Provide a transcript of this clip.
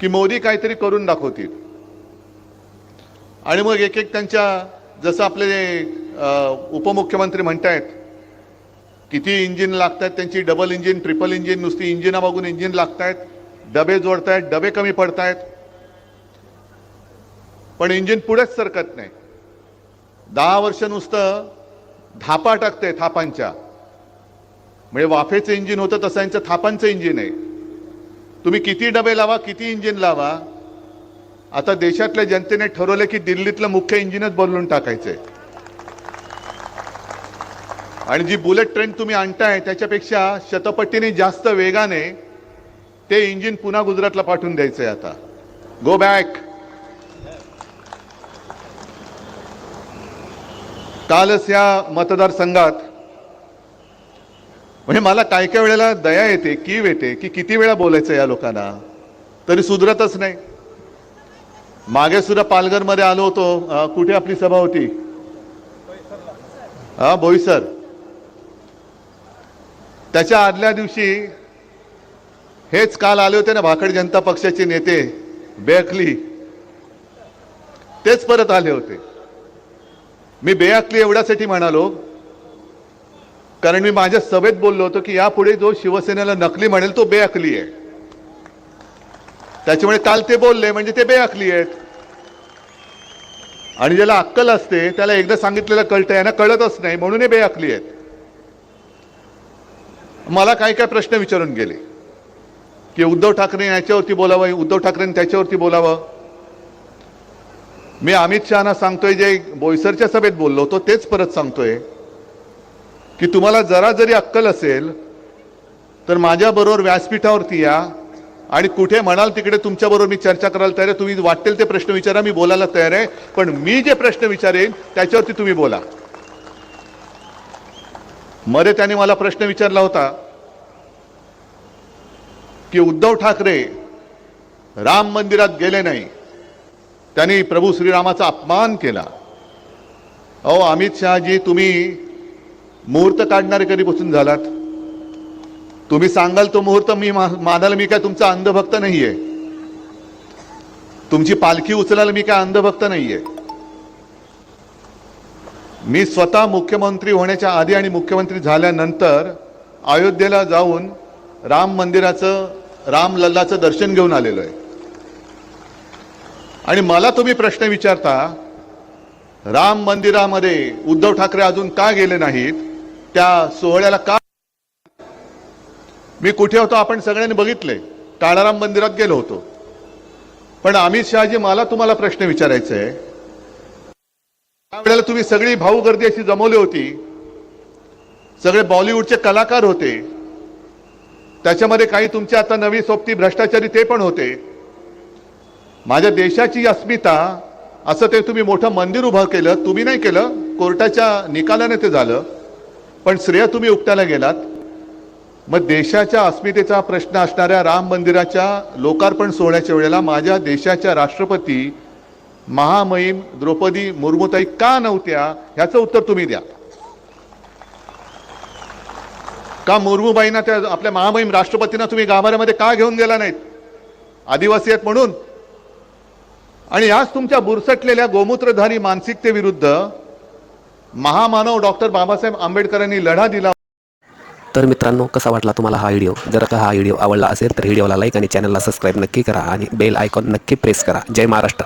की मोदी काहीतरी करून दाखवतील. आणि मग एक एक त्यांच्या जसं आपले उपमुख्यमंत्री म्हणतायत किती इंजिन लागतात त्यांची डबल इंजिन ट्रिपल इंजिन नुसती इंजिना बघून इंजिन लागतायत डबे जोडतायत डबे कमी पडतायत. पण इंजिन पुढेच सरकत नाही. दहा वर्ष नुसतं धापा टाकते थापांच्या. म्हणजे वाफेचं इंजिन होतं तसं यांचं थापांचं इंजिन आहे. तुम्ही किती डबे लावा किती इंजिन लावा? आता देशातल्या जनतेने ठरवलं की दिल्लीतलं मुख्य इंजिनच बदलून टाकायचंय आणि जी बुलेट ट्रेन तुम्ही आणताय त्याच्यापेक्षा शतपटीने जास्त वेगाने ते इंजिन पुन्हा गुजरातला पाठवून द्यायचंय आता. गो बॅक कालच या मतदारसंघात म्हणजे मला काय काय वेळेला दया येते कीव येते की किती वेळा बोलायचं या लोकांना? तरी सुधरतच नाही. मागे सुद्धा पालघरमध्ये आलो होतो. कुठे आपली सभा होती? हा बोईसर. त्याच्या आदल्या दिवशी हेच काल आले होते ना भाकड जनता पक्षाचे नेते बेअकली. तेच परत आले होते. मी बेअकली एवढ्यासाठी म्हणालो कारण मी माझ्या सभेत बोललो होतो की यापुढे जो शिवसेनेला नकली म्हणेल तो बेअकली आहे. त्याच्यामुळे काल ते बोलले म्हणजे ते बेअकली आहेत. आणि ज्याला अक्कल असते त्याला एकदा सांगितलेलं कळतं यांना कळतच नाही म्हणून हे बेअकली आहेत. मला काय काय प्रश्न विचारून गेले. की उद्धव ठाकरे याच्यावरती बोलावं उद्धव ठाकरेंनी त्याच्यावरती बोलावं? मी अमित शहाना सांगतोय जे बोईसरच्या सभेत बोललो होतो तेच परत सांगतोय. की तुम्हाला जरा जरी अक्कल असेल तर माझ्याबरोबर व्यासपीठावरती या. आणि कुठे म्हणाल तिकडे तुमच्याबरोबर मी चर्चा करायला तयार आहे. तुम्ही वाटेल ते प्रश्न विचारा मी बोलायला तयार आहे. पण मी जे प्रश्न विचारेन त्याच्यावरती तुम्ही बोला. मध्ये त्याने मला प्रश्न विचारला होता की उद्धव ठाकरे राम मंदिरात गेले नाही. त्यांनी प्रभू श्रीरामाचा अपमान केला. अहो अमित शहाजी तुम्ही मुहूर्त काढणारे कधीपासून झालात? तुम्ही सांगाल तो मुहूर्त मी मा- मानायला मी काय तुमचा अंधभक्त नाहीये. तुमची पालखी उचलायला मी काय अंधभक्त नाहीये. मी स्वतः मुख्यमंत्री होण्याच्या आधी आणि मुख्यमंत्री झाल्यानंतर अयोध्येला जाऊन राम मंदिराचं राम लल्लाचं दर्शन घेऊन आलेलो आहे. आणि मला तुम्ही प्रश्न विचारता राम मंदिरामध्ये उद्धव ठाकरे अजून का गेले नाहीत? त्या सोहळ्याला का? मी कुठे होतो आपण सगळ्यांनी बघितले. काळाराम मंदिरात गेलो होतो. पण अमित शहाजी मला तुम्हाला प्रश्न विचारायचा आहे. त्यावेळेला तुम्ही सगळी भाऊ गर्दी अशी जमवली होती. सगळे बॉलिवूडचे कलाकार होते. त्याच्यामध्ये काही तुमचे आता नवी सोबती भ्रष्टाचारी ते पण होते. माझ्या देशाची अस्मिता असं ते तुम्ही मोठं मंदिर उभं केलं तुम्ही नाही केलं कोर्टाच्या निकालाने ते झालं. पण श्रेय तुम्ही उकटायला गेलात. मग देशाच्या अस्मितेचा प्रश्न असणाऱ्या राम मंदिराच्या लोकार्पण सोहळ्याच्या वेळेला माझ्या देशाच्या राष्ट्रपती महामहिम द्रौपदी मुर्मूताई का नव्हत्या ह्याचं उत्तर तुम्ही द्या. का मुर्मूबाईंना त्या आपल्या महामहिम राष्ट्रपतींना तुम्ही गाभाऱ्यामध्ये का घेऊन गेला नाहीत? आदिवासी आहेत म्हणून. आणि याच तुमच्या बुरसटलेल्या गोमूत्रधारी मानसिकतेविरुद्ध महामानव डॉक्टर बाबासाहेब आंबेडकरांनी लढा दिला. तर मित्रांनो कसा वाटला तुम्हाला हा व्हिडिओ? जर का हा व्हिडिओ आवडला असेल तर व्हिडिओला लाईक आणि चॅनलला सबस्क्राईब नक्की करा आणि बेल आयकॉन नक्की प्रेस करा. जय महाराष्ट्र.